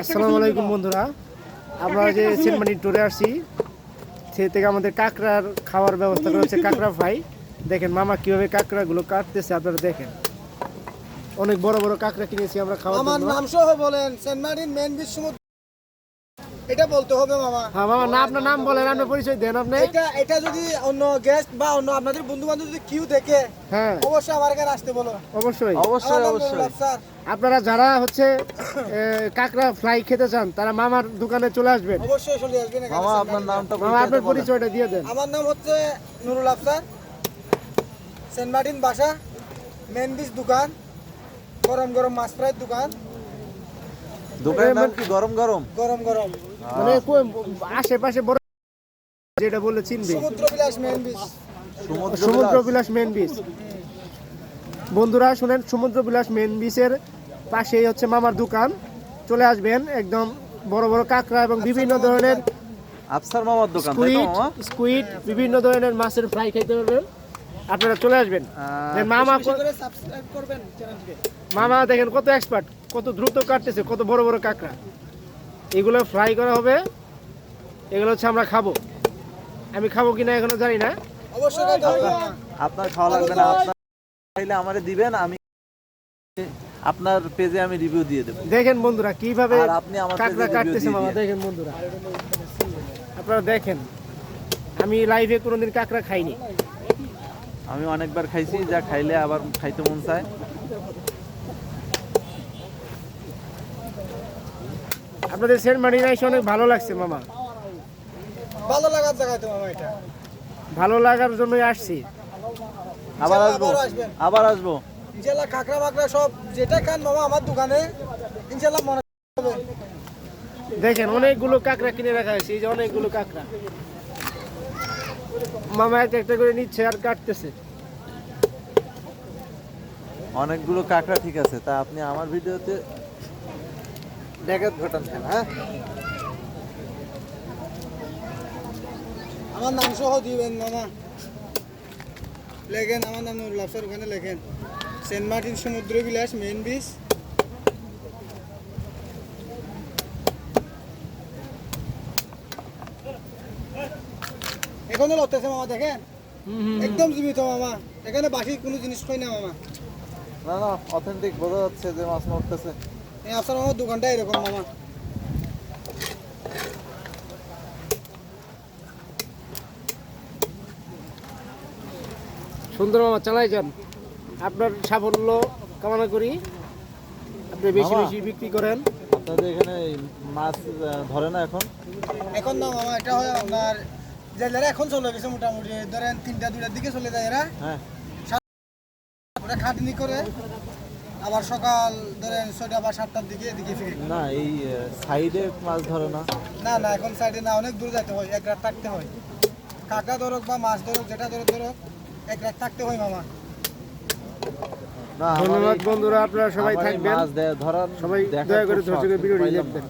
আসসালামু আলাইকুম বন্ধুরা। আমরা যে সেনমানি ট্যুরে আসছি সে থেকে আমাদের কাঁকড়ার খাওয়ার ব্যবস্থা করা হচ্ছে কাঁকড়া ফ্রাই। দেখেন মামা কীভাবে কাঁকড়াগুলো কাটতেছে আপনারা দেখেন। অনেক বড় বড় কাঁকড়া কিনেছি আমরা খাওয়া আমার নাম সহ বলেন সেন্ট মার্টিন মেন বিচ সমুদ্র এটা বলতে হবে মামা। হ্যাঁ মামা না আপনার নাম বলেন আপনার পরিচয় দেন আপনি। এটা এটা যদি অন্য গেস্ট বা অন্য আপনাদের বন্ধু বান্ধব যদি কিউ দেখে হ্যাঁ। অবশ্যই আমার এখানে আসতে বলো। অবশ্যই। অবশ্যই অবশ্যই। আপনারা যারা হচ্ছে কাঁকড়া ফ্রাই খেতে চান তারা মামার দোকানে চলে আসবেন। অবশ্যই চলে আসবেন মামা আপনার নামটা মামা আপনার পরিচয়টা দিয়ে দেন। আমার নাম হচ্ছে নুরুল আফসার। সেন্ট মার্টিন বাসা মেন বিচ দোকান গরম গরম মাছ ফ্রাইয়ের দোকান। দোকানের নাম কি গরম গরম? গরম গরম। মানে কো- আশেপাশে বড় যেটা বলে চিনবে। সমুদ্র বিলাস মেন বিচ মেন বন্ধুরা শুনেন সমুদ্র বিলাস মেন বিচের পাশেই হচ্ছে মামার দোকান। চলে আসবেন একদম বড় বড় কাঁকড়া এবং বিভিন্ন ধরনের আফসার মামার দোকান স্কুইড স্কুইড বিভিন্ন ধরনের মাছের ফ্রাই খেতে পারবেন। আপনারা চলে আসবেন। মামা সাবস্ক্রাইব করবেন মামা দেখেন কত এক্সপার্ট কত দ্রুত কাটতেছে কত বড় বড় কাঁকড়া। এগুলো ফ্রাই করা হবে এগুলো হচ্ছে আমরা খাব। আমি খাব কিনা এখনও জানি না। আপনার খাওয়া লাগবে না আপনার চাইলে আমারে দিবেন আমি আপনার পেজে আমি রিভিউ দিয়ে দেবো। দেখেন বন্ধুরা কীভাবে আপনি আমার কাঁকড়া কাটতেছে মামা দেখেন বন্ধুরা। আপনারা দেখেন আমি লাইভে কোনোদিন কাঁকড়া খাইনি। আমি অনেকবার খাইছি যা খাইলে আবার খাইতে মন চায়। আপনাদের সেন্ট মার্টিন এসে অনেক ভালো লাগছে মামা। ভালো লাগার জায়গায় তো মামা এটা। ভালো লাগার জন্যই আসছি। আবার আসব? আবার আসব? ইনশাল্লাহ কাঁকড়া বাকড়া সব যেটা খান মামা আমার দোকানে। ইনশাল্লাহ মনে হবে। দেখেন অনেকগুলো কাঁকড়া কিনে রাখা হয়েছে এই যে অনেকগুলো কাঁকড়া। মামা একটা একটা করে নিচ্ছে আর কাটতেছে। অনেকগুলো কাঁকড়া ঠিক আছে তা আপনি আমার ভিডিওতে ব্যাঘাত ঘটান হ্যাঁ? আমার নাম সহ দিবেন মামা। লেখেন আমার নাম নুরুল আফসার ওখানে লেখেন। সেন্ট মার্টিন সমুদ্র বিলাস মেন বিচ। এখনও লড়তেছে মামা দেখেন? একদম জীবিত মামা। এখানে বাকি কোনো জিনিস কই না মামা। না না অথেন্টিক বোঝা যাচ্ছে যে মাছ নড়তেছে এই আফসার মামার দোকানটা এরকম মামা। সুন্দর মামা চালাই যান। আপনার সাফল্য কামনা করি। আপনি বেশি বেশি বিক্রি করেন। আপনাদের এখানে মাছ ধরে না এখন? এখন না মামা এটা হয় আপনার এখন চলে গেছে মোটামুটি ধরেন তিনটা দুটার দিকে চলে যায় এরা। হ্যাঁ। খাটনি করে। আবার সকাল ধরেন ছয়টা বা সাতটার দিকে এদিকে ফিরে। না এই সাইডে মাছ ধরে না? না না এখন সাইডে না অনেক দূর যেতে হয় এক রাত থাকতে হয়। কাঁকড়া ধরক বা মাছ ধরক যেটা ধরক ধরক এক রাত থাকতে হয় মামা। না ধন্যবাদ বন্ধুরা আপনারা সবাই থাকবেন। মাছ ধরার সবাই দয়া করে ধৈর্য ভিডিওটি দেখবেন।